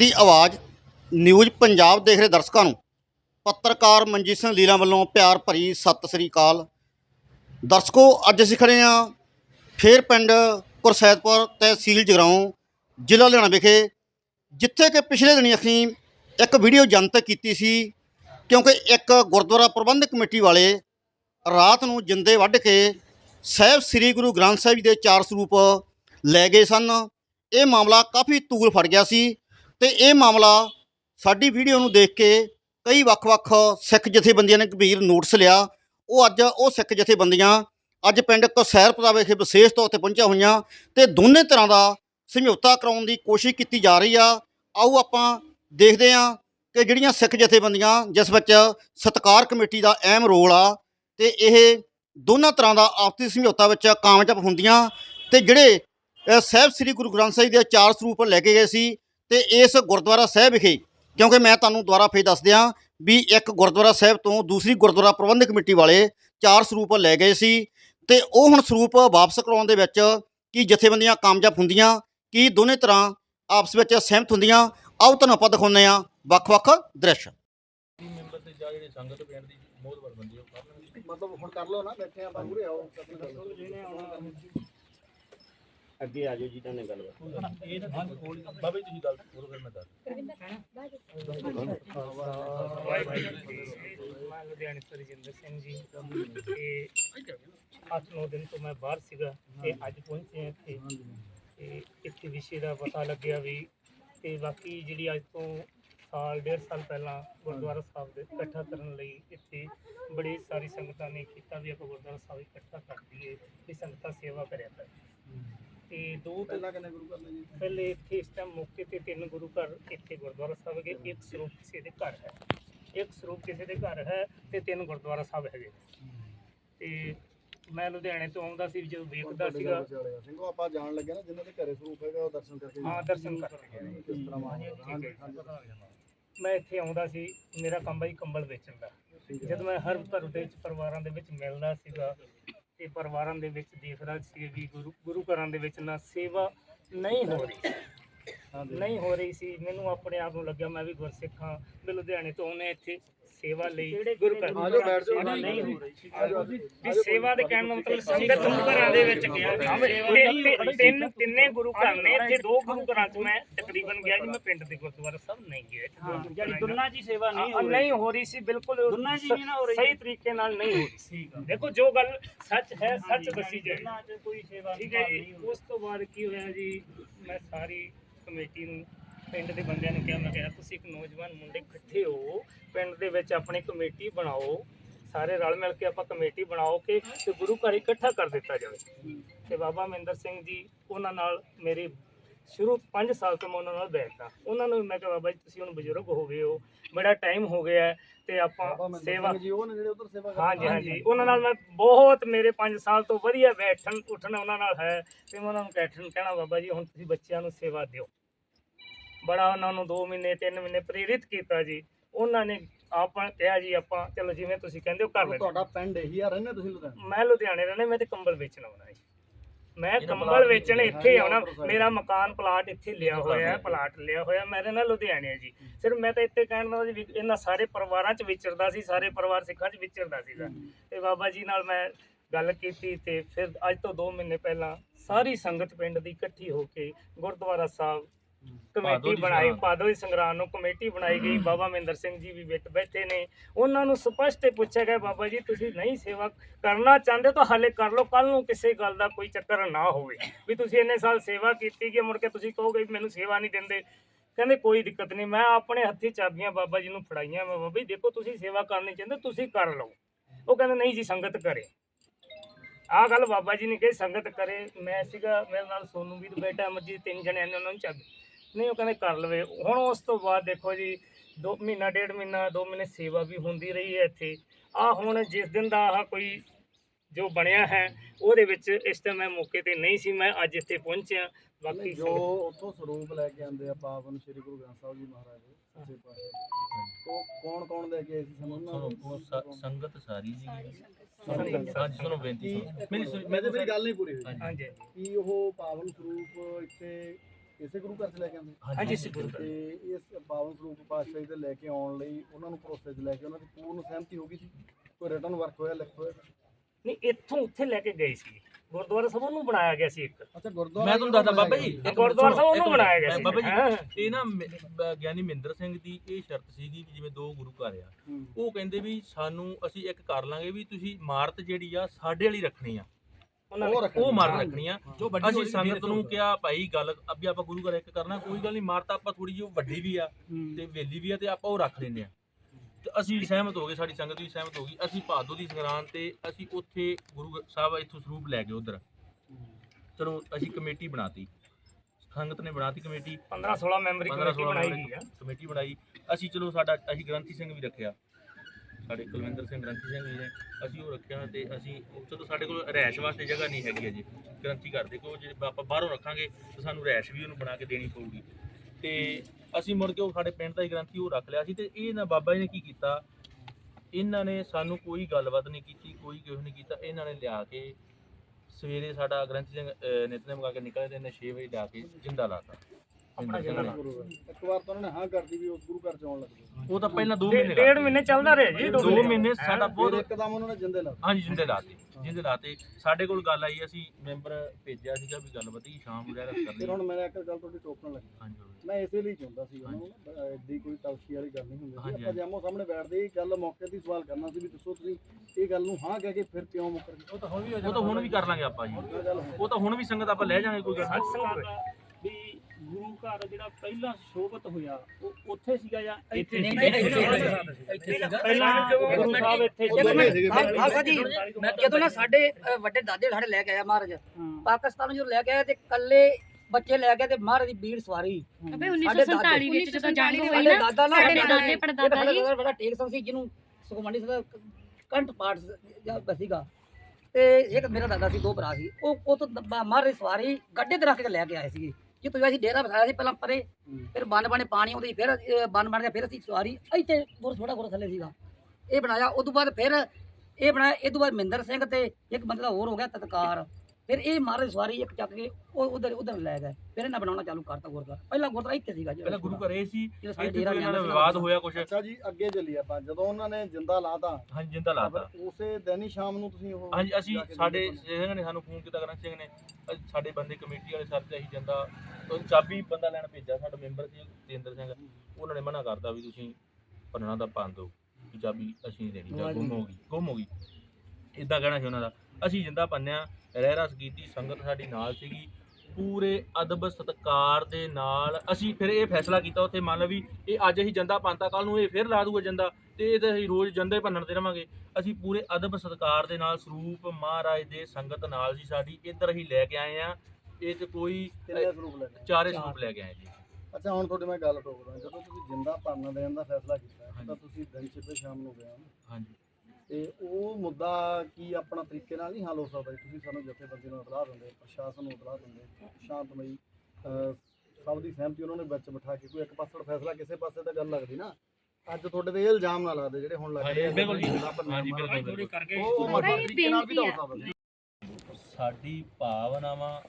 ਦੀ ਆਵਾਜ਼ ਨਿਊਜ਼ ਪੰਜਾਬ ਦੇਖ ਰਹੇ ਦਰਸ਼ਕਾਂ ਨੂੰ। ਪੱਤਰਕਾਰ ਮਨਜੀਤ ਸਿੰਘ ਲੀਲਾ ਵੱਲੋਂ ਪਿਆਰ ਭਰੀ ਸਤਿ ਸ੍ਰੀ ਅਕਾਲ। ਦਰਸ਼ਕੋ, ਅੱਜ ਅਸੀਂ ਖੜੇ ਹਾਂ ਫੇਰ ਪਿੰਡ ਕੁਰਸੈਦਪੁਰ ਤਹਿਸੀਲ ਜਗਰਾਉਂ, ਜ਼ਿਲ੍ਹਾ ਲੁਧਿਆਣਾ ਵਿਖੇ, ਜਿੱਥੇ ਕਿ ਪਿਛਲੇ ਦਿਨੀ ਅਸੀਂ ਇੱਕ ਵੀਡੀਓ ਜਨਤਕ ਕੀਤੀ ਸੀ, ਕਿਉਂਕਿ ਇੱਕ ਗੁਰਦੁਆਰਾ ਪ੍ਰਬੰਧਕ ਕਮੇਟੀ ਵਾਲੇ ਰਾਤ ਨੂੰ ਜਿੰਦੇ ਵੱਢ ਕੇ ਸਾਹਿਬ ਸ੍ਰੀ ਗੁਰੂ ਗ੍ਰੰਥ ਸਾਹਿਬ ਜੀ ਦੇ ਚਾਰ ਸਰੂਪ ਲੈ ਗਏ ਸਨ। ਇਹ ਮਾਮਲਾ ਕਾਫੀ ਤੂਲ ਫੜ ਗਿਆ ਸੀ। ਤੇ ਇਹ ਮਾਮਲਾ ਸਾਡੀ ਵੀਡੀਓ ਨੂੰ ਦੇਖ ਕੇ ਕਈ ਵੱਖ-ਵੱਖ ਸਿੱਖ ਜਥੇਬੰਦੀਆਂ ਨੇ ਗੰਭੀਰ ਨੋਟਿਸ ਲਿਆ। ਉਹ ਅੱਜ ਉਹ ਸਿੱਖ ਜਥੇਬੰਦੀਆਂ ਅੱਜ ਪਿੰਡ ਕਸੈਰਪੁਰਾ ਵਿਖੇ ਵਿਸ਼ੇਸ਼ ਤੌਰ ਤੇ ਪਹੁੰਚੀਆਂ ਹੋਈਆਂ ਤੇ ਦੋਨੇ ਤਰ੍ਹਾਂ ਦਾ ਸਮਝੌਤਾ ਕਰਾਉਣ ਦੀ ਕੋਸ਼ਿਸ਼ ਕੀਤੀ ਜਾ ਰਹੀ ਆ। ਆਓ ਆਪਾਂ ਦੇਖਦੇ ਹਾਂ ਕਿ ਜਿਹੜੀਆਂ ਸਿੱਖ ਜਥੇਬੰਦੀਆਂ ਜਿਸ ਵਿੱਚ ਸਤਕਾਰ ਕਮੇਟੀ ਦਾ ਅਹਿਮ ਰੋਲ ਆ ਤੇ ਇਹ ਦੋਨਾਂ ਤਰ੍ਹਾਂ ਦਾ ਆਪਸੀ ਸਮਝੌਤਾ ਵਿੱਚ ਕਾਮਯਾਬ ਹੁੰਦੀਆਂ ਤੇ ਜਿਹੜੇ ਅ, ਸਾਹਿਬ ਸ੍ਰੀ ਗੁਰੂ ਗ੍ਰੰਥ ਸਾਹਿਬ ਦੇ ਚਾਰ ਸਰੂਪ ਲੈ ਕੇ ਗਏ ਸੀ ਤੇ ਇਸ ਗੁਰਦੁਆਰਾ ਸਾਹਿਬ ਵਿਖੇ, ਕਿਉਂਕਿ ਮੈਂ ਤੁਹਾਨੂੰ ਦੁਬਾਰਾ ਫੇਰ ਦੱਸ ਦਿਆਂ ਵੀ ਇੱਕ ਗੁਰਦੁਆਰਾ ਸਾਹਿਬ ਤੋਂ ਦੂਸਰੀ ਗੁਰਦੁਆਰਾ ਪ੍ਰਬੰਧਕ ਕਮੇਟੀ ਵਾਲੇ ਚਾਰ ਸਰੂਪ ਲੈ ਗਏ ਸੀ ਤੇ ਉਹ ਹੁਣ ਸਰੂਪ ਵਾਪਸ ਕਰਾਉਣ ਦੇ ਵਿੱਚ ਕੀ ਜਥੇਬੰਦੀਆਂ ਕਾਮਯਾਬ ਹੁੰਦੀਆਂ, ਕੀ ਦੋਨੇ ਤਰ੍ਹਾਂ ਆਪਸ ਵਿੱਚ ਸਹਿਮਤ ਹੁੰਦੀਆਂ, ਆਓ ਤੁਹਾਨੂੰ ਆਪਾਂ ਦਿਖਾਉਂਦੇ ਆ ਵੱਖ-ਵੱਖ ਦ੍ਰਿਸ਼। ਮੈਂਬਰ ਤੇ ਜਾ ਜਿਹੜੇ ਸੰਗਤ ਪਿੰਡ ਦੀ ਮੋਹਦਵਰ ਬੰਦੀ ਉਹ ਮਤਲਬ ਹੁਣ ਕਰ ਲਓ ਨਾ, ਬੈਠੇ ਆ ਪੂਰੇ ਆਓ। ਅੱਗੇ ਆ ਜਾਓ ਜੀ ਤੁਹਾਨੂੰ ਗੱਲ ਇਹ ਤਾਂ ਕੋਲ ਬਾਬਾ ਜੀ ਤੁਸੀਂ ਗੱਲ ਕਰੋ ਫਿਰ ਮੈਂ ਦੱਸ ਮੈਂ ਲੁਧਿਆਣੇ ਤੋਂ ਰਜਿੰਦਰ ਸਿੰਘ ਜੀ। ਤੇ ਅੱਠ ਨੌ ਦਿਨ ਤੋਂ ਮੈਂ ਬਾਹਰ ਸੀਗਾ ਤੇ ਅੱਜ ਪਹੁੰਚੇ ਹਾਂ ਇੱਥੇ ਤੇ ਇੱਥੇ ਵਿਸ਼ੇ ਦਾ ਪਤਾ ਲੱਗਿਆ ਵੀ ਤੇ ਬਾਕੀ ਜਿਹੜੀ ਅੱਜ ਤੋਂ ਸਾਲ ਡੇਢ ਸਾਲ ਪਹਿਲਾਂ ਗੁਰਦੁਆਰਾ ਸਾਹਿਬ ਦੇ ਇਕੱਠਾ ਕਰਨ ਲਈ ਇੱਥੇ ਬੜੀ ਸਾਰੀ ਸੰਗਤਾਂ ਨੇ ਕੀਤਾ ਵੀ ਆਪਾਂ ਗੁਰਦੁਆਰਾ ਸਾਹਿਬ ਇਕੱਠਾ ਕਰ ਦਈਏ ਤੇ ਸੰਗਤਾਂ ਸੇਵਾ ਕਰਿਆ ਕਰ ਤੇ ਦੋ ਪਹਿਲਾਂ ਕਿੰਨੇ ਗੁਰੂ ਘਰ ਨੇ ਜੀ? ਪਹਿਲੇ ਇੱਥੇ ਇਸ ਟਾਈਮ ਮੌਕੇ ਤੇ ਤਿੰਨ ਗੁਰੂ ਘਰ ਇੱਥੇ ਗੁਰਦੁਆਰਾ ਸਾਹਿਬ ਹੈਗੇ ਇੱਕ ਸਰੂਪ ਕਿਸੇ ਦੇ ਘਰ ਹੈ। ਇੱਕ ਸਰੂਪ ਕਿਸੇ ਦੇ ਘਰ ਹੈ ਤੇ ਤਿੰਨ ਗੁਰਦੁਆਰਾ ਸਾਹਿਬ ਹੈਗੇ। ਤੇ ਮੈਂ ਲੁਧਿਆਣੇ ਤੋਂ ਆਉਂਦਾ ਸੀ ਜਦੋਂ ਵੇਖਦਾ ਸੀਗਾ। ਸਿੰਘੋ ਆਪਾਂ ਜਾਣ ਲੱਗੇ ਨਾ ਜਿਨ੍ਹਾਂ ਦੇ ਘਰੇ ਸਰੂਪ ਹੈਗਾ ਉਹ ਦਰਸ਼ਨ ਕਰਕੇ ਹਾਂ ਦਰਸ਼ਨ ਕਰਕੇ ਗਏ। ਕਿਸ ਤਰ੍ਹਾਂ ਹੈ। ਮੈਂ ਇੱਥੇ ਆਉਂਦਾ ਸੀ ਮੇਰਾ ਕੰਮ ਬਈ ਕੰਬਲ ਵੇਚਣ ਦਾ। ਜਦ ਮੈਂ ਹਰ ਘਰ ਦੇ ਵਿੱਚ ਪਰਿਵਾਰਾਂ ਦੇ ਵਿੱਚ ਮਿਲਦਾ ਸੀਗਾ ਤੇ ਪਰਿਵਾਰਾਂ ਦੇ ਵਿੱਚ ਦੇਖਦਾ ਸੀ ਵੀ ਗੁਰੂ ਗੁਰੂ ਘਰਾਂ ਦੇ ਵਿੱਚ ਨਾ ਸੇਵਾ ਨਹੀਂ ਹੋ ਰਹੀ ਨਹੀਂ ਹੋ ਰਹੀ ਸੀ। ਮੈਨੂੰ ਆਪਣੇ ਆਪ ਨੂੰ ਲੱਗਿਆ ਮੈਂ ਵੀ ਗੁਰਸਿੱਖ ਵੀ ਲੁਧਿਆਣੇ ਤੋਂ ਉਹਨੇ ਇੱਥੇ। ਸੇਵਾ ਲਈ ਗੁਰੂ ਘਰ ਆ ਜਾਓ ਬੈਠ। ਜਾਓ ਨਹੀਂ ਹੋ ਰਹੀ। ਆ ਜਾਓ ਵੀ ਸੇਵਾ ਦੇ ਕਹਿਣ ਦਾ ਮਤਲਬ ਸੰਗਤ ਗੁਰੂ ਘਰਾਂ ਦੇ ਵਿੱਚ ਗਿਆ। ਤੇ- ਤਿੰਨ ਤਿੰਨੇ ਗੁਰੂ ਘਰ ਨੇ। ਇੱਥੇ ਦੋ ਗੁਰੂ ਘਰਾਂ 'ਚ ਮੈਂ ਤਕਰੀਬਨ ਗਿਆ ਜੀ ਮੈਂ ਪਿੰਡ ਦੇ ਗੁਰਦੁਆਰਾ ਸਾਹਿਬ ਨਹੀਂ ਗਿਆ। ਜਿਹੜੀ ਦੋਨਾਂ ਜੀ ਸੇਵਾ ਨਹੀਂ ਹਾਂ, ਨਹੀਂ ਹੋ ਰਹੀ ਸੀ ਬਿਲਕੁਲ ਦੋਨਾਂ ਚ ਨਹੀਂ ਨਾ ਹੋ ਰਹੀ। ਸਹੀ ਤਰੀਕੇ ਨਾਲ ਨਹੀਂ ਹੋ ਰਹੀ ਸੀ। ਦੇਖੋ ਜੋ ਗੱਲ ਸੱਚ ਹੈ ਸੱਚ ਦੱਸੀ ਜਾਏ। ਦੋਨਾਂ ਚ ਕੋਈ ਸੇਵਾ ਠੀਕ ਹੈ ਜੀ ਉਸ ਤੋਂ ਬਾਅਦ ਕੀ ਹੋਇਆ ਜੀ? ਮੈਂ ਸਾਰੀ ਕਮੇਟੀ ਨੂੰ ਪਿੰਡ ਦੇ ਬੰਦਿਆਂ ਨੂੰ ਕਿਹਾ ਮੈਂ ਕਿਹਾ ਤੁਸੀਂ ਇੱਕ ਨੌਜਵਾਨ ਮੁੰਡੇ ਇਕੱਠੇ ਹੋ ਪਿੰਡ ਦੇ ਵਿੱਚ ਆਪਣੀ ਕਮੇਟੀ ਬਣਾਓ ਸਾਰੇ ਰਲ ਮਿਲ ਕੇ ਆਪਾਂ ਕਮੇਟੀ ਬਣਾਓ ਕਿ ਤੇ ਗੁਰੂ ਘਰ ਇਕੱਠਾ ਕਰ ਦਿੱਤਾ ਜਾਵੇ। ਤੇ ਬਾਬਾ ਮਹਿੰਦਰ ਸਿੰਘ ਜੀ ਉਹਨਾਂ ਨਾਲ ਮੇਰੀ ਸ਼ੁਰੂ 5 ਸਾਲ ਤੋਂ ਮੈਂ ਉਹਨਾਂ ਨਾਲ ਬੈਠਦਾ। ਉਹਨਾਂ ਨੂੰ ਮੈਂ ਕਿਹਾ ਬਾਬਾ ਜੀ ਤੁਸੀਂ ਹੁਣ ਬਜ਼ੁਰਗ ਹੋ ਗਏ ਹੋ ਬੜਾ ਟਾਈਮ ਹੋ ਗਿਆ ਤੇ ਆਪਾਂ ਸੇਵਾ ਜੀ ਉਹ ਜਿਹੜੇ ਉਧਰ ਸੇਵਾ ਕਰਦੇ ਹਾਂਜੀ ਹਾਂਜੀ। ਉਹਨਾਂ ਨਾਲ ਮੈਂ ਬਹੁਤ ਮੇਰੇ 5 ਸਾਲ ਤੋਂ ਵਧੀਆ ਬੈਠਣ ਉੱਠਣ ਉਹਨਾਂ ਨਾਲ ਹੈ ਤੇ ਮੈਂ ਉਹਨਾਂ ਨੂੰ ਕਹਿਣ ਕਹਿਣਾ ਬਾਬਾ ਜੀ ਹੁਣ ਤੁਸੀਂ ਬੱਚਿਆਂ ਨੂੰ ਸੇਵਾ ਦਿਓ। ਬੜਾ ਉਹਨਾਂ ਨੂੰ 2 ਮਹੀਨੇ 3 ਮਹੀਨੇ ਪ੍ਰੇਰਿਤ ਕੀਤਾ ਜੀ। ਉਹਨਾਂ ਨੇ ਆਪਾਂ ਕਿਹਾ ਜੀ ਆਪਾਂ ਚਲੋ ਜਿਵੇਂ ਤੁਸੀਂ ਕਹਿੰਦੇ ਹੋ ਕਰ ਉਹ ਲੈ ਤੁਹਾਡਾ ਪਿੰਡ ਇਹੀ ਆ ਰਹਿੰਦੇ ਤੁਸੀਂ ਲੁਧਿਆਣੇ? ਮੈਂ ਲੁਧਿਆਣੇ ਰਹਿਣਾ ਮੈਂ ਤੇ ਕੰਬਲ ਵੇਚਣ ਆਉਣਾ ਜੀ। ਮੈਂ ਕੰਬਲ ਵੇਚਣ ਇੱਥੇ ਆਉਣਾ। ਮੇਰਾ ਮਕਾਨ ਪਲਾਟ ਇੱਥੇ ਲਿਆ ਹੋਇਆ ਹੈ ਪਲਾਟ ਲਿਆ ਹੋਇਆ। ਮੈਂ ਰਹਿਣਾ ਲੁਧਿਆਣੇ ਜੀ। ਸਿਰਫ ਮੈਂ ਤਾਂ ਇੱਥੇ ਕਹਿਣ ਦਾ ਜੀ ਇਹਨਾਂ ਸਾਰੇ ਪਰਿਵਾਰਾਂ 'ਚ ਵਿਚਰਦਾ ਸੀ ਸਾਰੇ ਪਰਿਵਾਰ ਸਿੱਖਾਂ 'ਚ ਵਿਚਰਦਾ ਸੀਗਾ। ਤੇ ਬਾਬਾ ਜੀ ਨਾਲ ਮੈਂ ਗੱਲ ਕੀਤੀ ਤੇ ਫਿਰ ਅੱਜ ਤੋਂ 2 ਮਹੀਨੇ ਪਹਿਲਾਂ ਸਾਰੀ ਸੰਗਤ ਪਿੰਡ ਦੀ ਇਕੱਠੀ ਹੋ ਕੇ ਗੁਰਦੁਆਰਾ ਸਾਹਿਬ ਕਮੇਟੀ ਬਣਾਈ ਸੰਗਰਾਂਦ। ਪਾਦੋ ਦੀ ਸੰਗਰਾਮ ਨੂੰ ਕਮੇਟੀ ਬਣਾਈ ਗਈ। ਬਾਬਾ ਮਹਿੰਦਰ ਸਿੰਘ ਜੀ ਵੀ ਵਿੱਚ ਬੈਠੇ ਨੇ। ਉਹਨਾਂ ਨੂੰ ਸਪਸ਼ਟ ਪੁੱਛਿਆ ਗਿਆ ਬਾਬਾ ਜੀ ਤੁਸੀਂ ਨਹੀਂ ਸੇਵਾ ਕਰਨਾ ਚਾਹੁੰਦੇ ਤਾਂ ਹਾਲੇ ਕਰ ਲਓ। ਕੱਲ ਨੂੰ ਕਿਸੇ ਗੱਲ ਦਾ ਕੋਈ ਚੱਕਰ ਨਾ ਹੋਵੇ। ਵੀ ਤੁਸੀਂ ਇੰਨੇ ਸਾਲ ਸੇਵਾ ਕੀਤੀ ਕਿ ਮੁੜ ਕੇ ਤੁਸੀਂ ਕਹੋਗੇ ਮੈਨੂੰ ਸੇਵਾ ਨਹੀਂ ਦਿੰਦੇ। ਕਹਿੰਦੇ ਕੋਈ ਦਿੱਕਤ ਨਹੀਂ। ਮੈਂ ਆਪਣੇ ਹੱਥੀ ਚਾਬੀਆਂ ਬਾਬਾ ਜੀ ਨੂੰ ਫੜਾਈਆਂ ਮੈਂ ਬਾਬਾ ਜੀ ਦੇਖੋ ਤੁਸੀਂ ਸੇਵਾ ਕਰਨੀ ਚਾਹੁੰਦੇ ਤੁਸੀਂ ਕਰ ਲਓ। ਉਹ ਕਹਿੰਦੇ ਨਹੀਂ ਜੀ ਸੰਗਤ ਕਰੇ। ਆਹ ਗੱਲ ਬਾਬਾ ਜੀ ਨੇ ਕਹੀ ਸੰਗਤ ਕਰੇ। ਮੈਂ ਸੀਗਾ ਮੇਰੇ ਨਾਲ ਸੋਨੂ ਵੀ ਬੈਠਾ ਮੱਜੀ ਤਿੰਨ ਜਣੇ ਨੇ ਉਹਨਾਂ ਨੂੰ ਚਾਬੀ ਨਹੀਂ ਉਹ ਕਹਿੰਦੇ ਕਰ ਲਵੇ। ਹੁਣ ਉਸ ਤੋਂ ਬਾਅਦ ਦੇਖੋ ਜੀ ਦੋ ਮਹੀਨਾ ਡੇਢ ਮਹੀਨਾ ਦੋ ਮਹੀਨੇ ਸੇਵਾ ਵੀ ਹੁੰਦੀ ਰਹੀ ਹੈ ਇੱਥੇ। ਆ ਹੁਣ ਜਿਸ ਦਿਨ ਦਾ ਆਹ ਕੋਈ ਜੋ ਬਣਿਆ ਹੈ ਉਹਦੇ ਵਿੱਚ ਇਸ ਟਾਈਮ ਮੈਂ ਮੌਕੇ ਤੇ ਨਹੀਂ ਸੀ ਮੈਂ ਅੱਜ ਇੱਥੇ ਪਹੁੰਚਿਆ। ਬਾਕੀ ਜੋ ਉੱਥੋਂ ਸਰੂਪ ਲੈ ਕੇ ਆਂਦੇ ਆ ਪਾਵਨ ਸ੍ਰੀ ਗੁਰੂ ਗ੍ਰੰਥ ਸਾਹਿਬ ਜੀ ਮਹਾਰਾਜ ਦੇ ਸੱਚੇ ਪਾਤਸ਼ਾਹ ਉਹ ਕੌਣ ਕੌਣ ਲੈ ਕੇ ਆਏ ਸੀ ਸਾਨੂੰ? ਸੰਗਤ ਸਾਰੀ ਜੀ। ਸੰਗਤ। ਹਾਂਜੀ ਸੁਣੋ ਬੇਨਤੀ ਮੇਰੀ ਮੈਂ ਤੇ ਮੇਰੀ ਗੱਲ ਨਹੀਂ ਪੂਰੀ ਹੋਈ। ਹਾਂਜੀ। ਹਾਂਜੀ। ਕੀ ਉਹ ਪਾਵਨ ਸਰੂਪ ਇੱਥੇ ਇਸੇ ਗੁਰੂ ਘਰ ਚ ਲੈ ਕੇ ਆਉਂਦੇ? ਹਾਂਜੀ ਸਿੱਧੂ ਤੇ ਇਸ ਪਾਵਨ ਸਰੂਪ ਪਾਤਸ਼ਾਹੀ ਤੇ ਲੈ ਕੇ ਆਉਣ ਲਈ ਉਹਨਾਂ ਨੂੰ ਭਰੋਸੇ 'ਚ ਲੈ ਕੇ ਉਹਨਾਂ ਦੀ ਪੂਰਨ ਸਹਿਮਤੀ ਹੋ ਗਈ ਸੀ? ਕੋਈ ਰਿਟਰਨ ਵਰਕ ਹੋਇਆ ਲਿਖ ਹੋਇਆ? ਨਹੀਂ ਇੱਥੋਂ ਉੱਥੇ ਲੈ ਕੇ ਗਏ ਸੀ। ਗੁਰਦੁਆਰਾ ਸਾਹਿਬ ਉਹਨੂੰ ਬਣਾਇਆ ਗਿਆ ਸੀ ਇੱਕ। ਅੱਛਾ ਗੁਰਦੁਆਰਾ ਮੈਂ ਤੁਹਾਨੂੰ ਦੱਸਦਾ ਬਾਬਾ ਜੀ। ਇੱਕ ਗੁਰਦੁਆਰਾ ਸਾਹਿਬ ਉਹਨੂੰ ਬਣਾਇਆ ਗਿਆ ਸੀ। ਬਾਬਾ ਜੀ। ਇਹ ਨਾ ਮ- ਗਿਆਨੀ ਮਹਿੰਦਰ ਸਿੰਘ ਦੀ ਇਹ ਸ਼ਰਤ ਸੀਗੀ ਕਿ ਜਿਵੇਂ ਦੋ ਗੁਰੂ ਘਰ ਆ। ਹੂੰ। ਉਹ ਕਹਿੰਦੇ ਵੀ ਸਾਨੂੰ ਅਸੀਂ ਇੱਕ ਕਰ ਲਾਂਗੇ ਵੀ ਤੁਸੀਂ ਇਮਾਰਤ ਜਿਹੜੀ ਆ ਸਾਡੇ ਵਾਲੀ ਰੱਖਣੀ ਆ। ਉਹ ਨੇ ਰੱਖਣੀ ਆ। ਜੋ ਅਸੀਂ ਸੰਗਤ ਨੂੰ ਕਿਹਾ ਭਾਈ ਗੱਲ ਅੱਗੇ ਆਪਾਂ ਗੁਰੂ ਘਰ ਇੱਕ ਕਰਨਾ ਕੋਈ ਗੱਲ ਨਹੀਂ ਇਮਾਰਤ ਆਪਾਂ ਥੋੜੀ ਜਿਹੀ ਵੱਡੀ ਵੀ ਆ ਤੇ ਵੇਲੀ ਵੀ ਆ ਤੇ ਆਪਾਂ ਉਹ ਰੱਖ ਲੈਂਦੇ ਆ। ਤੇ ਅਸੀਂ ਸਹਿਮਤ ਹੋ ਗਏ ਸਾਡੀ ਸੰਗਤ ਵੀ ਸਹਿਮਤ ਹੋ ਗਈ। ਅਸੀਂ ਭਾਦੋ ਦੀ ਸੰਗਰਾਂਦ ਤੇ ਅਸੀਂ ਉੱਥੇ ਗੁਰੂ ਸਾਹਿਬ ਇੱਥੋਂ ਸਰੂਪ ਲੈ ਗਏ ਉਧਰ। ਚਲੋ ਅਸੀਂ ਕਮੇਟੀ ਬਣਾਤੀ। ਸੰਗਤ ਨੇ ਬਣਾਤੀ ਕਮੇਟੀ। 15 16 ਮੈਂਬਰੀ 15 ਕਮੇਟੀ 16 ਬਣਾਈ ਗਈ ਆ। ਕਮੇਟੀ ਬਣਾਈ। ਅਸੀਂ ਚਲੋ ਸਾਡਾ ਅਸੀਂ ਗ੍ਰੰਥੀ ਸਿੰਘ ਵੀ ਰੱਖਿਆ। ਸਾਡੇ ਕੁਲਵਿੰਦਰ ਸਿੰਘ ਗ੍ਰੰਥੀ ਸਿੰਘ ਜੀ ਨੇ, ਅਸੀਂ ਉਹ ਰੱਖਿਆ ਤੇ ਅਸੀਂ ਚਲੋ ਸਾਡੇ ਕੋਲ ਰਹਿਸ਼ ਵਾਸਤੇ ਜਗ੍ਹਾ ਨਹੀਂ ਹੈਗੀ ਅਜੇ। ਗ੍ਰੰਥੀ ਕਰਦੇ ਕੋਲ ਜੇ ਆਪਾਂ ਬਾਹਰੋਂ ਰੱਖਾਂਗੇ ਤਾਂ ਸਾਨੂੰ ਰਹਿਸ਼ ਵੀ ਉਹਨੂੰ ਬਣਾ ਕੇ ਦੇਣੀ ਪਊਗੀ। ਤੇ ਅਸੀਂ ਮੁੜ ਕੇ ਉਹ ਸਾਡੇ ਪਿੰਡ ਦਾ ਹੀ ਗ੍ਰੰਥੀ ਉਹ ਰੱਖ ਲਿਆ ਸੀ ਤੇ ਇਹ ਨਾ ਬਾਬਾ ਜੀ ਨੇ ਕੀ ਕੀਤਾ? ਇਹਨਾਂ ਨੇ ਸਾਨੂੰ ਕੋਈ ਗੱਲਬਾਤ ਨਹੀਂ ਕੀਤੀ, ਕੋਈ ਕੁਝ ਨਹੀਂ ਕੀਤਾ। ਇਹਨਾਂ ਨੇ ਲਿਆ ਕੇ ਸਵੇਰੇ ਸਾਡਾ ਗ੍ਰੰਥੀ ਸਿੰਘ ਨਿਤਨੇਮ ਕਰਾ ਕੇ ਨਿਕਲੇ ਤੇ ਇਹਨੇ 6 ਵਜੇ ਲਿਆ ਕੇ ਜਿੰਦਾ ਲਾਤਾ। ਆਪਣਾ ਜਿੰਦਾ ਲਾ। ਗੁਰੂ ਘਰ। ਇੱਕ ਵਾਰ ਤਾਂ ਉਹਨਾਂ ਨੇ ਹਾਂ ਕਰਦੀ ਵੀ ਉਸ ਗੁਰੂ ਘਰ ਚ ਆਉਣ ਲੱਗੇ ਉਹ ਤਾਂ ਪਹਿਲਾਂ 2 ਡੇ- ਮਹੀਨੇ ਡੇਢ ਲਾਤੇ। ਮਹੀਨੇ ਚੱਲਦਾ ਰਿਹਾ ਜੀ ਦੋ ਮਹੀਨੇ। ਸਾਡਾ ਫਿਰ ਬਹੁਤ ਇੱਕਦਮ ਉਹਨਾਂ ਨੇ ਜਿੰਦੇ ਲਾ ਦਿੱਤੇ। ਹਾਂਜੀ ਜਿੰਦੇ ਲਾਤੇ। ਜਿੰਦੇ ਲਾਤੇ। ਸਾਡੇ ਕੋਲ ਗੱਲ ਆਈ ਅਸੀਂ ਮੈਂਬਰ ਭੇਜਿਆ ਸੀਗਾ ਵੀ ਗੱਲ ਵਧੀ ਸ਼ਾਮ ਨੂੰ ਰਹਿ ਕਰ ਲਈ। ਫਿਰ ਹੁਣ ਮੈਂ ਇੱਕ ਗੱਲ ਤੁਹਾਡੀ ਟੋਕਣ ਲੱਗੀ। ਹਾਂਜੀ ਮੈਂ ਇਸੇ ਲਈ ਚਾਹੁੰਦਾ ਸੀ ਉਹਨਾਂ ਨੂੰ ਨਾ, ਐਡੀ ਕੋਈ ਤਲਖੀ ਵਾਲੀ ਗੱਲ ਨਹੀਂ ਹੁੰਦੀ ਸੀ। ਹਾਂਜੀ, ਆਪਾਂ ਜਾਮੋ ਸਾਹਮਣੇ ਬੈਠਦੇ ਇਹ ਗੱਲ ਮੌਕੇ ਤੇ ਸਵਾਲ ਕਰਨਾ ਸੀ ਵੀ ਦੱਸੋ ਤੁਸੀਂ ਇਹ ਗੱਲ ਨੂੰ ਹਾਂ ਕਹਿ ਕੇ ਫਿਰ ਕਿਉਂ ਮੁੱਕਰ ਗਏ? ਉਹ ਤਾਂ ਹੁਣ ਵੀ ਉਹ ਤਾਂ ਹੁਣ ਵੀ ਕਰ ਲਾਂਗੇ ਆਪਾਂ ਜੀ। ਇਹ ਗੱਲ ਉਹ ਤਾਂ ਹੁਣ ਵੀ ਸੰਗਤ ਆਪਾਂ ਲੈ ਜਾਾਂਗੇ ਕੋਈ ਗੱਲ ਨਹੀਂ। ਗੁਰੂ ਘਰ ਜਿਹੜਾ ਪਹਿਲਾਂ ਸ਼ੋਭਤ ਹੋਇਆ ਉਹ ਉੱਥੇ ਸੀਗਾ ਜਾਂ ਇੱਥੇ ਨਹੀਂ, ਸੀਗਾ? ਨਹੀਂ, ਇੱਥੇ ਸੀਗਾ। ਪਹਿਲਾਂ ਗੁਰੂ ਸਾਹਿਬ ਇੱਥੇ ਜੀ ਜਦੋਂ ਨਾ ਸਾਡੇ ਵੱਡੇ ਦਾਦੇ ਸਾਡੇ ਲੈ ਕੇ ਆਇਆ ਮਹਾਰਾਜ। ਪਾਕਿਸਤਾਨ ਜਦੋਂ ਲੈ ਕੇ ਆਏ ਤੇ ਕੱਲੇ ਬੱਚੇ ਲੈ ਕੇ ਤੇ ਮਹਾਰਾਜ ਦੀ ਬੀੜ ਸਵਾਰੀ। ਅਬੇ 1947 ਵਿੱਚ ਜਦੋਂ ਜੰਗ ਹੋਈ ਨਾ ਦਾਦਾ ਨਾ ਸਾਡੇ ਦਾਦੇ ਪੜਦਾਦਾ ਜੀ। ਬੜਾ ਟੇਕ ਸੀ ਜਿਹਨੂੰ ਸੁਖਮਨੀ ਸਾਹਿਬ ਦਾ ਕੰਠ ਪਾਠ ਜਾਂ ਬਸੀਗਾ ਤੇ ਇੱਕ ਮੇਰਾ ਦਾਦਾ ਸੀ ਦੋ ਭਰਾ ਸੀ। ਉਹ ਉਹ ਤੋਂ ਮਹਾਰਾਜ ਸਵਾਰੀ ਗੱਡੇ ਤੇ ਰੱਖ ਕੇ ਲੈ ਕੇ ਆਏ ਸੀਗੇ ਜਿੱਥੇ ਅਸੀਂ ਡੇਰਾ ਬਸਾਇਆ ਸੀ ਪਹਿਲਾਂ ਪਰੇ ਫਿਰ ਬਨ ਬਣੇ ਪਾਣੀ ਆਉਂਦੀ ਫਿਰ ਬਨ ਬਣ ਕੇ ਫਿਰ ਅਸੀਂ ਸਵਾਰੀ ਇੱਥੇ ਗੁਰ ਥੋੜਾ ਗੁਰ ਥੱਲੇ ਸੀਗਾ। ਇਹ ਬਣਾਇਆ ਉਸ ਤੋਂ ਬਾਅਦ ਫਿਰ ਇਹ ਬਣਾਇਆ ਇਹ ਤੋਂ ਬਾਅਦ ਮਹਿੰਦਰ ਸਿੰਘ ਤੇ ਇੱਕ ਬੰਦੇ ਦਾ ਹੋਰ ਹੋ ਗਿਆ ਤਤਕਾਰ। ਫਿਰ ਇਹ ਮਾਰੇ ਸਵਾਰੀ ਇੱਕ ਚੱਕ ਕੇ ਉਹ ਉਧਰ ਉਧਰ ਲੈ ਗਏ। ਫਿਰ ਇਹਨਾਂ ਬਣਾਉਣਾ ਚਾਲੂ ਕਰਤਾ ਗੁਰਦੁਆਰਾ। ਪਹਿਲਾਂ ਗੁਰਦੁਆਰਾ ਇੱਥੇ ਸੀਗਾ ਜਿਹੜਾ ਪਹਿਲਾਂ ਗੁਰੂ ਘਰ ਇਹ ਸੀ ਜਿਹੜਾ ਸਾਡੇ ਡੇਰਾ ਇਹਨਾਂ ਵਿਵਾਦ ਹੋਇਆ ਕੁਛ? ਅੱਛਾ ਜੀ ਅੱਗੇ ਚੱਲੀ ਆਪਾਂ। ਜਦੋਂ ਉਹਨਾਂ ਨੇ ਜਿੰਦਾ ਲਾਤਾ ਹਾਂਜੀ ਜਿੰਦਾ ਲਾਤਾ। ਉਸੇ ਦਿਨ ਹੀ ਸ਼ਾਮ ਨੂੰ ਤੁਸੀਂ ਉਹ ਹਾਂਜੀ ਅਸੀਂ ਜਾ ਸਾਡੇ ਸਿੰਘ ਨੇ ਸਾਨੂੰ ਫੋਨ ਕੀਤਾ ਗ੍ਰੰਥ ਸਿੰਘ ਨੇ ਸਾਡੇ ਬੰਦੇ ਕਮੇਟੀ ਵਾਲੇ ਸਰ ਤੇ ਅਸੀਂ ਜਾਂਦਾ ਚਾਬੀ ਬੰਦਾ ਲੈਣ ਭੇਜਿਆ ਸਾਡਾ ਮੈਂਬਰ ਸੀ ਤੇਂਦਰ ਸਿੰਘ। ਉਹਨਾਂ ਨੇ ਮਨਾ ਕਰਤਾ ਵੀ ਤੁਸੀਂ ਪੰਨਣਾ ਦਾ ਪੰਨ ਦਿਓ ਚਾਬੀ ਅਸੀਂ ਨਹੀਂ ਦੇਣੀ ਜਾਂ ਗੁੰਮ ਹੋ ਗਈ ਗੁੰਮ ਹੋ ਗਈ। ਇਦਾਂ ਕਹਿਣਾ ਸੀ ਉਹਨਾਂ ਦਾ। ਅਸੀਂ ਜਿੰਦਾ ਪੰਨਿਆ ਰਹਿ ਰਸ ਕੀਤੀ ਸੰਗਤ ਸਾਡੀ ਨਾਲ ਸੀਗੀ। ਪੂਰੇ ਅਦਬ ਸਤਕਾਰ ਦੇ ਨਾਲ ਅਸੀਂ ਫਿਰ ਇਹ ਫੈਸਲਾ ਕੀਤਾ ਉੱਥੇ ਮੰਨ ਲਓ ਵੀ ਇਹ ਅੱਜ ਅਸੀਂ ਜੰਦਾ ਪੰਤਾ ਕੱਲ ਨੂੰ ਇਹ ਫਿਰ ਲਾ ਦੂਗਾ ਜੰਦਾ ਤੇ ਇਹ ਤਾਂ ਅਸੀਂ ਰੋਜ਼ ਜੰਦੇ ਭੰਨਣ ਤੇ ਰਵਾਂਗੇ। ਅਸੀਂ ਪੂਰੇ ਅਦਬ ਸਤਕਾਰ ਦੇ ਨਾਲ ਸਰੂਪ ਮਹਾਰਾਜ ਦੇ ਸੰਗਤ ਨਾਲ ਸੀ ਸਾਡੀ ਇੱਧਰ ਹੀ ਲੈ ਕੇ ਆਏ ਆ ਇਹ ਤੇ ਕੋਈ ਕਿੰਨੇ ਸਰੂਪ ਲੈ ਗਏ ਚਾਰੇ ਸਰੂਪ ਲੈ ਕੇ ਆਏ ਜੀ। ਅੱਛਾ ਹੁਣ ਤੁਹਾਡੇ ਮੈਂ ਗੱਲ ਟੋਕਦਾ ਜਦੋਂ ਤੁਸੀਂ ਜਿੰਦਾ ਭਰਨ ਦੇਣ ਦਾ ਫੈਸਲਾ ਕੀਤਾ ਤਾਂ। ਤੁਸੀਂ ਦਿਨ ਚਿੱਤੇ ਸ਼ਾਮ ਨੂੰ ਗਏ। ਹਾਂਜੀ। ਤੇ ਉਹ ਮੁੱਦਾ ਕੀ ਆਪਣਾ ਤਰੀਕੇ ਨਾਲ ਨਹੀਂ ਹੱਲ ਹੋ ਸਕਦਾ ਜੀ? ਤੁਸੀਂ ਸਾਨੂੰ ਜਥੇਬੰਦੀ ਨੂੰ ਇਤਲਾਹ ਦਿੰਦੇ ਪ੍ਰਸ਼ਾਸਨ ਨੂੰ ਇਤਲਾਹ ਦਿੰਦੇ ਸ਼ਾਂਤਮਈ ਸਭ ਦੀ ਸਹਿਮਤੀ ਉਹਨਾਂ ਨੇ ਵਿੱਚ ਬਿਠਾ ਕੇ ਕੋਈ ਇੱਕ ਪਾਸੜ ਫੈਸਲਾ ਕਿਸੇ ਪਾਸੇ ਤਾਂ ਗੱਲ ਲੱਗਦੀ ਨਾ ਅੱਜ ਤੁਹਾਡੇ ਤੇ ਇਹ ਇਲਜ਼ਾਮ ਨਾ ਲਾਦੇ ਜਿਹੜੇ ਹੁਣ ਲੱਗਦੇ ਹਾਂਜੀ, ਬਿਲਕੁਲ ਜੀ। ਹਾਂਜੀ। ਬਿਲਕੁਲ। ਕਰਕੇ ਉਹ ਮਤਲਬ ਭਾਈ, ਤਰੀਕੇ ਨਾਲ ਵੀ ਤਾਂ ਹੋ ਸਕਦਾ। ਸਾਡੀ ਭਾਵਨਾਵਾਂ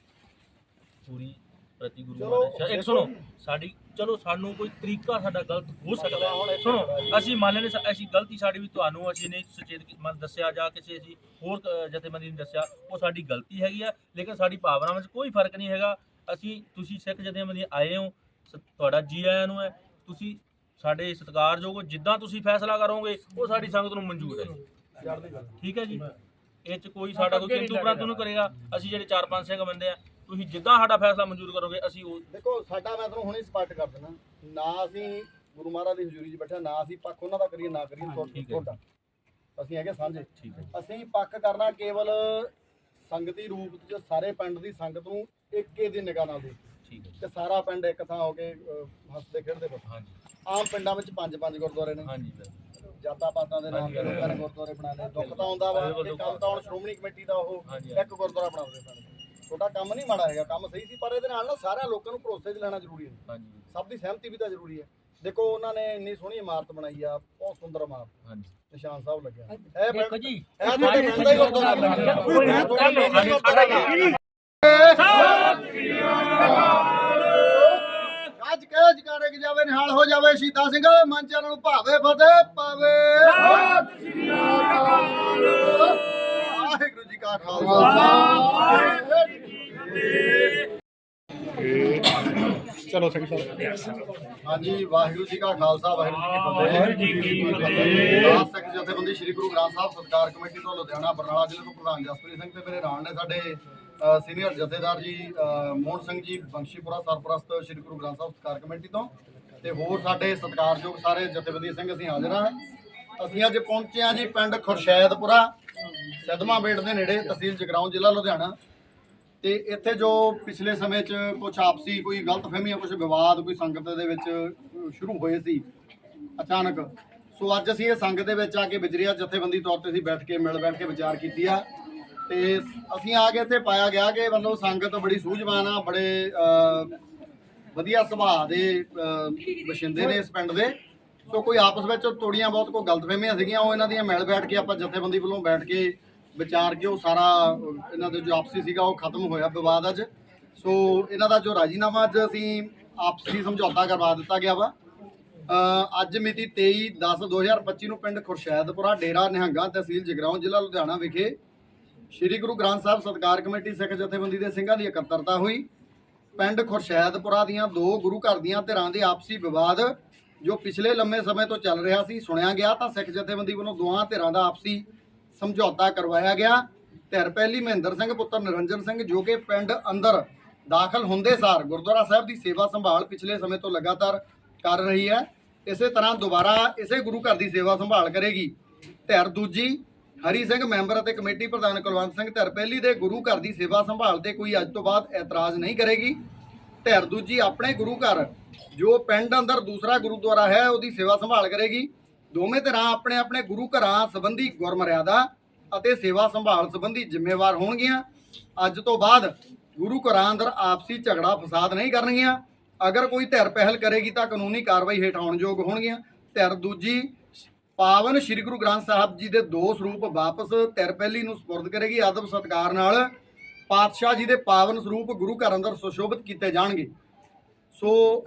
ਪੂਰੀ ਪ੍ਰਤੀ ਗੁਰੂ ਮਹਾਰਾਜ। ਇੱਕ ਦੇਖੋ। ਸੁਣੋ ਸਾਡੀ ਚਲੋ ਸਾਨੂੰ ਕੋਈ ਤਰੀਕਾ ਸਾਡਾ ਗਲਤ ਹੋ ਸਕਦਾ ਹੈ। ਇੱਕ ਸੁਣੋ ਅਸੀਂ ਮੰਨ ਲੈਨੇ ਅਸੀਂ ਗਲਤੀ ਸਾਡੀ ਵੀ ਤੁਹਾਨੂੰ ਅਸੀਂ ਨਹੀਂ ਸੁਚੇਤ ਕੀ- ਮਨ ਦੱਸਿਆ ਜਾਂ ਕਿਸੇ ਅਸੀਂ ਹੋਰ ਅ, ਜਥੇਬੰਦੀ ਨੇ ਦੱਸਿਆ ਉਹ ਸਾਡੀ ਗਲਤੀ ਹੈਗੀ ਆ। ਲੇਕਿਨ ਸਾਡੀ ਭਾਵਨਾਵਾਂ 'ਚ ਕੋਈ ਫ਼ਰਕ ਨਹੀਂ ਹੈਗਾ। ਅਸੀਂ ਤੁਸੀਂ ਸਿੱਖ ਜਥੇਬੰਦੀ ਆਏ ਹੋ ਸ- ਤੁਹਾਡਾ ਜੀ ਆਇਆਂ ਨੂੰ ਹੈ। ਤੁਸੀਂ ਸਾਡੇ ਸਤਿਕਾਰਯੋਗ ਹੋ, ਜਿੱਦਾਂ ਤੁਸੀਂ ਫੈਸਲਾ ਕਰੋਗੇ ਉਹ ਸਾਡੀ ਸੰਗਤ ਨੂੰ ਮਨਜ਼ੂਰ ਹੈ। ਠੀਕ ਹੈ ਜੀ? ਇਹ ਚ ਕੋਈ ਸਾਡਾ ਕੋਈ ਕਿੰਤੂ ਪ੍ਰੰਤੂ ਨਹੀਂ ਕਰੇਗਾ। ਅਸੀਂ ਜਿਹੜੇ ਚਾਰ ਪੰਜ ਸਿੰਘ ਬੰਦੇ ਆ ਤੁਸੀਂ ਜਿੱਦਾਂ ਸਾਡਾ ਫੈਸਲਾ ਮਨਜ਼ੂਰ ਕਰੋਗੇ ਅਸੀਂ ਉਹ ਦੇਖੋ ਸਾਡਾ ਮੈਂ ਤੁਹਾਨੂੰ ਹੁਣੇ ਸਪਸ਼ਟ ਕਰ ਦਿੰਦਾ। ਨਾ ਅਸੀਂ ਗੁਰੂ ਮਹਾਰਾਜ ਦੀ ਹਜ਼ੂਰੀ 'ਚ ਬੈਠੇ ਨਾ ਅਸੀਂ ਪੱਖ ਉਹਨਾਂ ਦਾ ਕਰੀਏ ਨਾ ਕਰੀਏ ਤੁਹਾ- ਠੀਕ ਹੈ। ਤੁਹਾਡਾ। ਅਸੀਂ ਹੈਗੇ ਸਾਂਝੇ। ਠੀਕ ਹੈ ਅਸੀਂ ਪੱਖ ਕਰਨਾ ਕੇਵਲ ਸੰਗਤੀ ਰੂਪ 'ਚ ਸਾਰੇ ਪਿੰਡ ਦੀ ਸੰਗਤ ਨੂੰ ਇੱਕੇ ਦੀ ਨਿਗਾਹ ਨਾਲ ਦੇਖ ਠੀਕ ਹੈ ਤੇ ਸਾਰਾ ਪਿੰਡ ਇੱਕ ਥਾਂ ਹੋ ਕੇ ਅਹ, ਹੱਸਦੇ ਖੇਡਦੇ ਬਸ ਹਾਂਜੀ। ਆਮ ਪਿੰਡਾਂ ਵਿੱਚ ਪੰਜ ਪੰਜ ਗੁਰਦੁਆਰੇ ਨੇ। ਹਾਂਜੀ ਬਿਲਕੁਲ। ਜਾਤਾਂ ਪਾਤਾਂ ਦੇ ਨਾਮ ਤੇ ਲੋਕਾਂ ਨੇ ਗੁਰਦੁਆਰੇ ਬਣਾਏ ਦੁੱਖ ਤਾਂ ਆਉਂਦਾ ਵਾ ਦੁੱਖ ਕੰਮ ਤਾਂ ਹੁਣ ਸ਼੍ਰੋਮਣੀ ਕਮੇਟੀ ਦਾ ਉਹ ਹਾਂਜੀ, ਇੱਕ ਗੁਰਦੁਆਰਾ ਬਣਾਉਂਦੇ ਪਿੰਡ। ਤੁਹਾਡਾ ਕੰਮ ਨਹੀਂ ਮਾੜਾ ਹੈਗਾ ਕੰਮ ਸਹੀ ਸੀ ਪਰ ਇਹਦੇ ਨਾਲ ਨਾ ਸਾਰਿਆਂ ਲੋਕਾਂ ਨੂੰ ਭਰੋਸੇ 'ਚ ਲੈਣਾ ਜ਼ਰੂਰੀ ਹੈ। ਹਾਂਜੀ। ਸਭ ਦੀ ਸਹਿਮਤੀ ਵੀ ਤਾਂ ਜ਼ਰੂਰੀ ਹੈ। ਦੇਖੋ ਉਹਨਾਂ ਨੇ ਇੰਨੀ ਸੋਹਣੀ ਇਮਾਰਤ ਬਣਾਈ ਆ ਬਹੁਤ ਸੁੰਦਰ ਇਮਾਰਤ। ਹਾਂਜੀ। ਨਿਸ਼ਾਨ ਸਾਹਿਬ ਲੱਗਿਆ। ਇਹ ਦੇਖੋ ਜੀ ਇਹ ਤੁਹਾਡੇ ਪਿੰਡ ਦਾ ਹੀ ਗੁਰਦੁਆਰਾ ਬਣਾਇਆ ਕੋਈ ਨਾ, ਤੁਹਾਡੇ ਪਿੰਡ ਦਾ ਹੀ ਸਾਡਾ ਗੁਰਦੁਆਰਾ ਬਣਾਇਆ। ਟਿਕ ਜਾਵੇ ਨਿਹਾਲ ਹੋ ਜਾਵੇ ਸ਼ਹੀਦਾਂ ਸਿੰਘ ਮਨ ਚਰਨ ਨੂੰ ਭਾਵੇ ਫਤਿਹ ਪਾਵੇ। ਵਾਹਿਗੁਰੂ ਜੀ ਕਾ ਖਾਲਸਾ। ਚਲੋ ਸਿੰਘ ਸਾਹਿਬ ਹਾਂਜੀ ਵਾਹਿਗੁਰੂ ਜੀ ਕਾ ਖਾਲਸਾ ਵਾਹਿਗੁਰੂ ਜੀ ਕੀ ਫਤਿਹ। ਸਿੱਖ ਜਥੇਬੰਦੀ ਸ੍ਰੀ ਗੁਰੂ ਗ੍ਰੰਥ ਸਾਹਿਬ ਸਤਕਾਰ ਕਮੇਟੀ ਤੋਂ ਲੁਧਿਆਣਾ ਬਰਨਾਲਾ ਜ਼ਿਲ੍ਹੇ ਤੋਂ ਪ੍ਰਧਾਨ ਜਸਪ੍ਰੀਤ ਸਿੰਘ ਤੇ ਮੇਰੇ ਨਾਲ ਨੇ ਸਾਡੇ ਸੀਨੀਅਰ ਜਥੇਦਾਰ ਜੀ ਮੋਹਨ ਸਿੰਘ ਜੀ ਬੰਸ਼ੀਪੁਰਾ ਸਰਪ੍ਰਸਤ ਸ੍ਰੀ ਗੁਰੂ ਗ੍ਰੰਥ ਸਾਹਿਬ ਸਤਕਾਰ ਕਮੇਟੀ ਤੋਂ। ਤੇ ਹੋਰ ਸਾਡੇ ਸਤਿਕਾਰਯੋਗ ਸਾਰੇ ਜਥੇਬੰਦੀ ਸਿੰਘ ਅਸੀਂ ਹਾਜ਼ਰ ਹਾਂ। ਅਸੀਂ ਅੱਜ ਪਹੁੰਚੇ ਹਾਂ ਜੀ ਪਿੰਡ ਖੁਰਸ਼ੈਦਪੁਰਾ ਸਦਮਾ ਬੇਟ ਦੇ ਨੇੜੇ ਤਹਿਸੀਲ ਜਗਰਾਉਂ ਜ਼ਿਲ੍ਹਾ ਲੁਧਿਆਣਾ। ਤੇ ਇੱਥੇ ਜੋ ਪਿਛਲੇ ਸਮੇਂ 'ਚ ਕੁਝ ਆਪਸੀ ਕੋਈ ਗਲਤਫਹਿਮੀਆਂ ਕੁਝ ਵਿਵਾਦ ਕੋਈ ਸੰਗਤ ਦੇ ਵਿੱਚ ਸ਼ੁਰੂ ਹੋਏ ਸੀ ਅਚਾਨਕ। ਸੋ ਅੱਜ ਅਸੀਂ ਇਹ ਸੰਗਤ ਦੇ ਵਿੱਚ ਆ ਕੇ ਵਿਜਰਿਆ ਜਥੇਬੰਦੀ ਤੌਰ ਤੇ ਅਸੀਂ ਬੈਠ ਕੇ ਮਿਲ ਬੈਠ ਕੇ ਵਿਚਾਰ ਕੀਤੀ ਆ। ਤੇ ਅਸੀਂ ਆ ਕੇ ਇੱਥੇ ਪਾਇਆ ਗਿਆ ਕਿ ਮਤਲਬ ਸੰਗਤ ਬੜੀ ਸੂਝਵਾਨ ਆ ਬੜੇ ਵਧੀਆ ਸੁਭਾਅ ਦੇ ਅ, ਵਸਿੰਦੇ ਨੇ ਇਸ ਪਿੰਡ ਦੇ। ਸੋ ਕੋਈ ਆਪਸ ਵਿੱਚ ਤੋੜੀਆਂ ਬਹੁਤ ਕੋਈ ਗਲਤਫਹਿਮੀਆਂ ਸੀਗੀਆਂ ਉਹ ਇਹਨਾਂ ਦੀਆਂ ਮਿਲ ਬੈਠ ਕੇ ਆਪਾਂ ਜਥੇਬੰਦੀ ਵੱਲੋਂ ਬੈਠ ਕੇ ਵਿਚਾਰ ਕੇ ਉਹ ਸਾਰਾ, ਇਹਨਾਂ ਦੇ ਜੋ ਆਪਸੀ ਸੀਗਾ ਉਹ ਖਤਮ ਹੋਇਆ ਵਿਵਾਦ ਅੱਜ। ਸੋ ਇਹਨਾਂ ਦਾ ਜੋ ਰਾਜੀਨਾਮਾ ਅੱਜ ਅਸੀਂ ਆਪਸੀ ਸਮਝੌਤਾ ਕਰਵਾ ਦਿੱਤਾ ਗਿਆ ਵਾ। ਅੱਜ ਮਿਤੀ 23 10 2025 ਨੂੰ ਪਿੰਡ ਖੁਰਸ਼ੈਦਪੁਰਾ, ਡੇਰਾ ਨਿਹੰਗਾ ਤਹਿਸੀਲ ਜਗਰਾਉਂ, ਜ਼ਿਲ੍ਹਾ ਲੁਧਿਆਣਾ ਵਿਖੇ ਸ੍ਰੀ ਗੁਰੂ ਗ੍ਰੰਥ ਸਾਹਿਬ ਸਤਕਾਰ ਕਮੇਟੀ ਸਿੱਖ ਜਥੇਬੰਦੀ ਦੇ ਸਿੰਘਾਂ ਦੀ ਇਕੱਤਰਤਾ ਹੋਈ। ਪਿੰਡ ਖੁਰਸ਼ੈਦਪੁਰਾ ਦੀਆਂ ਦੋ ਗੁਰੂ ਘਰ ਦੀਆਂ ਧਿਰਾਂ ਦੇ ਆਪਸੀ ਵਿਵਾਦ, ਜੋ ਪਿਛਲੇ ਲੰਮੇ ਸਮੇਂ ਤੋਂ ਚੱਲ ਰਿਹਾ ਸੀ, ਸੁਣਿਆ ਗਿਆ ਤਾਂ ਸਿੱਖ ਜਥੇਬੰਦੀ ਵੱਲੋਂ ਦੋਹਾਂ ਧਿਰਾਂ ਦਾ ਆਪਸੀ ਸਮਝੌਤਾ ਕਰਵਾਇਆ ਗਿਆ। ਧਿਰ ਪਹਿਲੀ ਮਹਿੰਦਰ ਸਿੰਘ, ਪੁੱਤਰ ਨਿਰੰਜਨ ਸਿੰਘ, ਜੋ ਕਿ ਪਿੰਡ ਅੰਦਰ ਦਾਖਲ ਹੁੰਦੇ ਸਾਰ ਗੁਰਦੁਆਰਾ ਸਾਹਿਬ ਦੀ ਸੇਵਾ ਸੰਭਾਲ ਪਿਛਲੇ ਸਮੇਂ ਤੋਂ ਲਗਾਤਾਰ ਕਰ ਰਹੀ ਹੈ। ਇਸੇ ਤਰ੍ਹਾਂ ਦੁਬਾਰਾ ਇਸੇ ਗੁਰੂ ਘਰ ਦੀ ਸੇਵਾ ਸੰਭਾਲ ਕਰੇਗੀ। ਧਿਰ ਦੂਜੀ ਹਰੀ ਸਿੰਘ, ਮੈਂਬਰ ਅਤੇ ਕਮੇਟੀ ਪ੍ਰਧਾਨ ਕੁਲਵੰਤ ਸਿੰਘ, ਧਿਰ ਪਹਿਲੀ ਦੇ ਗੁਰੂ ਘਰ ਦੀ ਸੇਵਾ ਸੰਭਾਲ ਤੇ ਕੋਈ ਅੱਜ ਤੋਂ ਬਾਅਦ ਇਤਰਾਜ਼ ਨਹੀਂ ਕਰੇਗੀ। ਧਿਰ ਦੂਜੀ ਆਪਣੇ ਗੁਰੂ ਘਰ, ਜੋ ਪਿੰਡ ਅੰਦਰ ਦੂਸਰਾ ਗੁਰਦੁਆਰਾ ਹੈ, ਉਹਦੀ ਸੇਵਾ ਸੰਭਾਲ ਕਰੇਗੀ। ਦੋਵੇਂ ਧਿਰਾਂ ਆਪਣੇ ਆਪਣੇ ਗੁਰੂ ਘਰਾਂ ਸੰਬੰਧੀ ਗੁਰਮਰਿਆਦਾ ਅਤੇ ਸੇਵਾ ਸੰਭਾਲ ਸੰਬੰਧੀ ਜ਼ਿੰਮੇਵਾਰ ਹੋਣਗੀਆਂ। ਅੱਜ ਤੋਂ ਬਾਅਦ ਗੁਰੂ ਘਰਾਂ ਅੰਦਰ ਆਪਸੀ ਝਗੜਾ ਫਸਾਦ ਨਹੀਂ ਕਰਨਗੀਆਂ। ਅਗਰ ਕੋਈ ਧਿਰ ਪਹਿਲ ਕਰੇਗੀ ਤਾਂ ਕਾਨੂੰਨੀ ਕਾਰਵਾਈ ਹੇਠ ਆਉਣ ਯੋਗ ਹੋਣਗੀਆਂ। ਧਿਰ ਦੂਜੀ, ਪਾਵਨ ਸ੍ਰੀ ਗੁਰੂ ਗ੍ਰੰਥ ਸਾਹਿਬ ਜੀ ਦੇ ਦੋ ਸਰੂਪ ਵਾਪਸ ਧਿਰ ਪਹਿਲੀ ਨੂੰ ਸਪੁਰਦ ਕਰੇਗੀ। ਆਦਬ ਸਤਕਾਰ ਨਾਲ ਪਾਤਸ਼ਾਹ ਜੀ ਦੇ ਪਾਵਨ ਸਰੂਪ ਗੁਰੂ ਘਰ ਅੰਦਰ ਸੁਸ਼ੋਭਿਤ ਕੀਤੇ ਜਾਣਗੇ। ਸੋ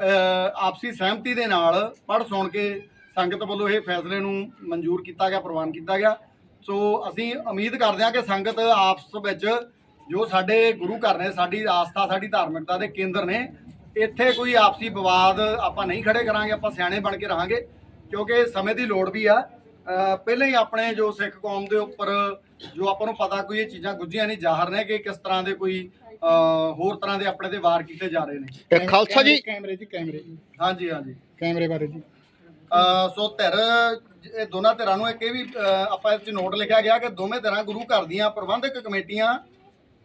ਆਪਸੀ ਸਹਿਮਤੀ ਦੇ ਨਾਲ ਪੜ੍ਹ ਸੁਣ ਕੇ ਸੰਗਤ ਵੱਲੋਂ ਇਹ ਫੈਸਲੇ ਨੂੰ ਮਨਜ਼ੂਰ ਕੀਤਾ ਗਿਆ ਪ੍ਰਵਾਨ ਕੀਤਾ ਗਿਆ। ਸੋ ਅਸੀਂ ਉਮੀਦ ਕਰਦੇ ਹਾਂ ਕਿ ਸੰਗਤ ਆਪਸ ਵਿੱਚ ਜੋ ਸਾਡੇ ਗੁਰੂ ਘਰ ਨੇ ਸਾਡੀ ਆਸਥਾ ਸਾਡੀ ਧਾਰਮਿਕਤਾ ਦੇ ਕੇਂਦਰ ਨੇ ਇੱਥੇ ਕੋਈ ਆਪਸੀ ਵਿਵਾਦ ਆਪਾਂ ਨਹੀਂ ਖੜੇ ਕਰਾਂਗੇ ਆਪਾਂ ਸਿਆਣੇ ਬਣ ਕੇ ਰਹਾਂਗੇ ਕਿਉਂਕਿ ਸਮੇਂ ਦੀ ਲੋੜ ਵੀ ਆ। ਪਹਿਲਾਂ ਹੀ ਆਪਣੇ ਜੋ ਸਿੱਖ ਕੌਮ ਦੇ ਉੱਪਰ ਜੋ ਆਪਾਂ ਨੂੰ ਪਤਾ ਕੋਈ ਇਹ ਚੀਜ਼ਾਂ ਗੁੱਝੀਆਂ ਨਹੀਂ ਜ਼ਾਹਰ ਨੇ ਕਿ ਕਿਸ ਤਰ੍ਹਾਂ ਦੇ ਕੋਈ ਹੋਰ ਤਰ੍ਹਾਂ ਦੇ ਆਪਣੇ ਤੇ ਵਾਰ ਕੀਤੇ ਜਾ ਰਹੇ ਨੇ। ਖਾਲਸਾ ਜੀ। ਕੈਮਰੇ ਜੀ ਕੈਮਰੇ ਹਾਂਜੀ ਹਾਂਜੀ। ਕੈਮਰੇ ਬਾਰੇ ਜੀ। ਸੋ ਧਿਰ ਇਹ ਦੋਨਾਂ ਧਿਰਾਂ ਨੂੰ ਇੱਕ ਇਹ ਵੀ ਅਹ ਆਪਾਂ ਇਸ 'ਚ ਨੋਟ ਲਿਖਿਆ ਗਿਆ ਕਿ ਦੋਵੇਂ ਧਿਰਾਂ ਗੁਰੂ ਘਰ ਦੀਆਂ ਪ੍ਰਬੰਧਕ ਕਮੇਟੀਆਂ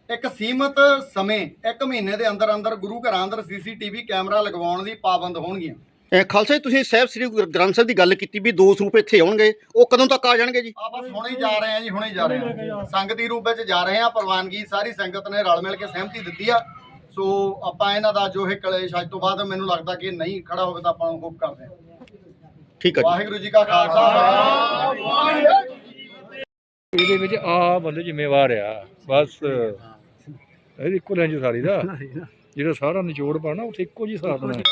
ਇੱਕ ਸੀਮਤ ਸਮੇਂ ਇੱਕ ਮਹੀਨੇ ਦੇ ਅੰਦਰ ਅੰਦਰ ਗੁਰੂ ਘਰਾਂ ਅੰਦਰ ਸੀਸੀਟੀਵੀ ਕੈਮਰਾ ਲਗਵਾਉਣ ਦੀ ਪਾਬੰਦ ਹੋਣਗੀਆਂ। ਇਹ ਖਾਲਸਾ ਜੀ ਤੁਸੀਂ ਸਾਹਿਬ ਸ੍ਰੀ ਗੁਰੂ ਗ੍ਰੰਥ ਸਾਹਿਬ ਦੀ ਗੱਲ ਕੀਤੀ ਵੀ ਦੋ ਸਰੂਪ ਇੱਥੇ ਆਉਣਗੇ ਉਹ ਕਦੋਂ ਤੱਕ ਆ ਜਾਣਗੇ ਜੀ? ਆ ਬਸ ਹੁਣੇ ਹੀ ਜਾ ਰਹੇ ਆ ਜੀ ਹੁਣੇ ਹੀ ਜਾ ਰਹੇ ਆ ਸੰਗਤੀ ਰੂਪ ਵਿੱਚ ਜਾ ਰਹੇ ਆ ਪ੍ਰਵਾਨਗੀ ਸਾਰੀ ਸੰਗਤ ਨੇ ਰਲ ਮਿਲ ਕੇ ਸਹਿਮਤੀ ਦਿੱਤੀ ਆ। ਸੋ ਆਪਾਂ ਇਹਨਾਂ ਦਾ ਜੋ ਇਹ ਕਲੇਸ਼ ਅੱਜ ਤੋਂ ਬਾਅਦ ਮੈਨੂੰ ਲੱਗਦਾ ਕਿ ਨਹੀਂ ਖੜਾ ਹੋਵੇ ਤਾਂ ਆਪਾਂ ਹੋਪ ਕਰਦੇ ਹਾਂ। ਠੀਕ ਹੈ ਜੀ। ਵਾਹਿਗੁਰੂ ਜੀ ਕਾ ਖਾਲਸਾ ਵਾਹਿਗੁਰੂ ਇਹਦੇ ਵਿੱਚ ਆ ਬੰਦੇ ਜ਼ਿੰਮੇਵਾਰ ਆ ਬਸ। ਇਹ ਇੱਕੋ ਲੈਂਜ ਸਾਰੀ ਦਾ। ਜਿਹੜਾ ਸਾਰਾ ਨਿਚੋੜ ਪਾਣਾ ਉੱਥੇ ਇੱਕੋ ਜੀ ਸਾਥ ਨੇ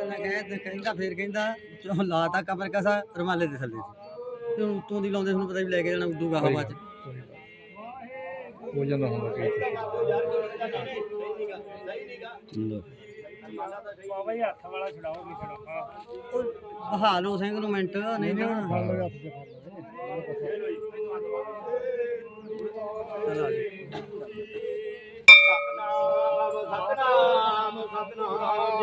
ਮੈਂ ਕਹਿੰਦਾ ਕਹਿੰਦਾ ਫੇਰ ਕਹਿੰਦਾ ਚਲੋ ਲਾਤਾ ਕਬਰ ਕਸਾ ਰਮਾਲੇ ਦੇ ਥੱਲੇ ਤੇ ਹੁਣ ਉੱਤੋਂ ਦੀ ਲਾਉਂਦੇ ਤੁਹਾਨੂੰ ਪਤਾ ਵੀ ਲੈ ਕੇ ਜਾਣਾ ਉਦੋਂ ਗਾਹਾਂ ਬਾਅਦ ਚ। ਹੋ ਜਾਂਦਾ ਹੁੰਦਾ ਕਈ ਬਾਬਾ ਜੀ ਹੱਥ ਵਾਲਾ ਛਡਾਓ ਨਹੀਂ ਛਡਾਓ। ਉਹ ਬਹਾ ਲਓ ਸਿੰਘ ਨੂੰ ਮਿੰਟ ਨਹੀਂ ਤਾਂ ਚਲ ਆ। ਸਤਨਾਮ ਸਤਨਾਮ ਸਤਨਾਮ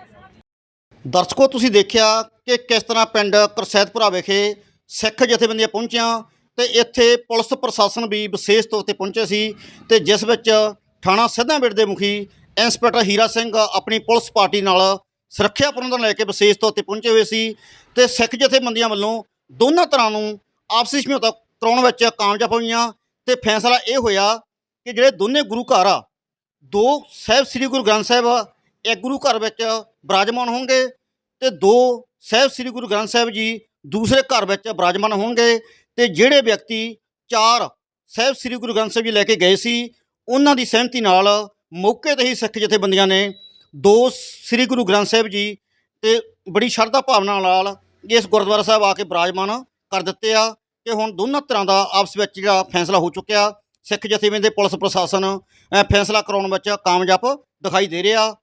ਦਰਸ਼ਕੋ, ਤੁਸੀਂ ਦੇਖਿਆ ਕਿ ਕਿਸ ਤਰ੍ਹਾਂ ਪਿੰਡ ਕਰਸੈਦਪੁਰਾ ਵਿਖੇ ਸਿੱਖ ਜਥੇਬੰਦੀਆਂ ਪਹੁੰਚੀਆਂ ਤੇ ਇੱਥੇ ਪੁਲਿਸ ਪ੍ਰਸ਼ਾਸਨ ਵੀ ਵਿਸ਼ੇਸ਼ ਤੌਰ ਤੇ ਪਹੁੰਚੇ ਸੀ ਤੇ ਜਿਸ ਵਿੱਚ ਥਾਣਾ ਸਿੱਧਾਂਬੇੜ ਦੇ ਮੁਖੀ ਇੰਸਪੈਕਟਰ ਹੀਰਾ ਸਿੰਘ ਆਪਣੀ ਪੁਲਿਸ ਪਾਰਟੀ ਨਾਲ ਸੁਰੱਖਿਆ ਪ੍ਰਬੰਧਨ ਲੈ ਕੇ ਵਿਸ਼ੇਸ਼ ਤੌਰ ਤੇ ਪਹੁੰਚੇ ਹੋਏ ਸੀ ਤੇ ਸਿੱਖ ਜਥੇਬੰਦੀਆਂ ਵੱਲੋਂ ਦੋਨਾਂ ਤਰ੍ਹਾਂ ਨੂੰ ਆਪਸੀ ਸਮਝੌਤਾ ਕਰਾਉਣ ਵਿੱਚ ਕਾਮਯਾਬ ਹੋਈਆਂ ਤੇ ਫੈਸਲਾ ਇਹ ਹੋਇਆ ਕਿ ਜਿਹੜੇ ਦੋਨੇ ਗੁਰੂ ਘਰ ਆ, ਦੋ ਸਾਹਿਬ ਸ੍ਰੀ ਗੁਰੂ ਗ੍ਰੰਥ ਸਾਹਿਬ, ਇੱਕ ਗੁਰੂ ਘਰ ਵਿੱਚ ਬਰਾਜਮਾਨ ਹੋਣਗੇ ਤੇ ਦੋ ਸਾਹਿਬ ਸ੍ਰੀ ਗੁਰੂ ਗ੍ਰੰਥ ਸਾਹਿਬ ਜੀ ਦੂਸਰੇ ਘਰ ਵਿੱਚ ਬਰਾਜਮਾਨ ਹੋਣਗੇ ਤੇ ਜਿਹੜੇ ਵਿਅਕਤੀ ਚਾਰ ਸਾਹਿਬ ਸ੍ਰੀ ਗੁਰੂ ਗ੍ਰੰਥ ਸਾਹਿਬ ਜੀ ਲੈ ਕੇ ਗਏ ਸੀ, ਉਹਨਾਂ ਦੀ ਸਹਿਮਤੀ ਨਾਲ ਮੌਕੇ ਤੇ ਹੀ ਸਿੱਖ ਜਥੇਬੰਦੀਆਂ ਨੇ ਦੋ ਸ੍ਰੀ ਗੁਰੂ ਗ੍ਰੰਥ ਸਾਹਿਬ ਜੀ ਤੇ ਬੜੀ ਸ਼ਰਧਾ ਭਾਵਨਾ ਨਾਲ ਇਸ ਗੁਰਦੁਆਰਾ ਸਾਹਿਬ ਆ ਕੇ ਬਰਾਜਮਾਨ ਕਰ ਦਿੱਤੇ ਆ ਕਿ ਹੁਣ ਦੋਨਾਂ ਤਰ੍ਹਾਂ ਦਾ ਆਪਸ ਵਿੱਚ ਜਿਹੜਾ ਫੈਸਲਾ ਹੋ ਚੁੱਕਿਆ, ਸਿੱਖ ਜਥੇਬੰਦੀ ਦੇ ਪੁਲਿਸ ਪ੍ਰਸ਼ਾਸਨ ਫੈਸਲਾ ਕਰਾਉਣ ਵਿੱਚ ਕਾਮਯਾਬ ਦਿਖਾਈ ਦੇ ਰਿਹਾ।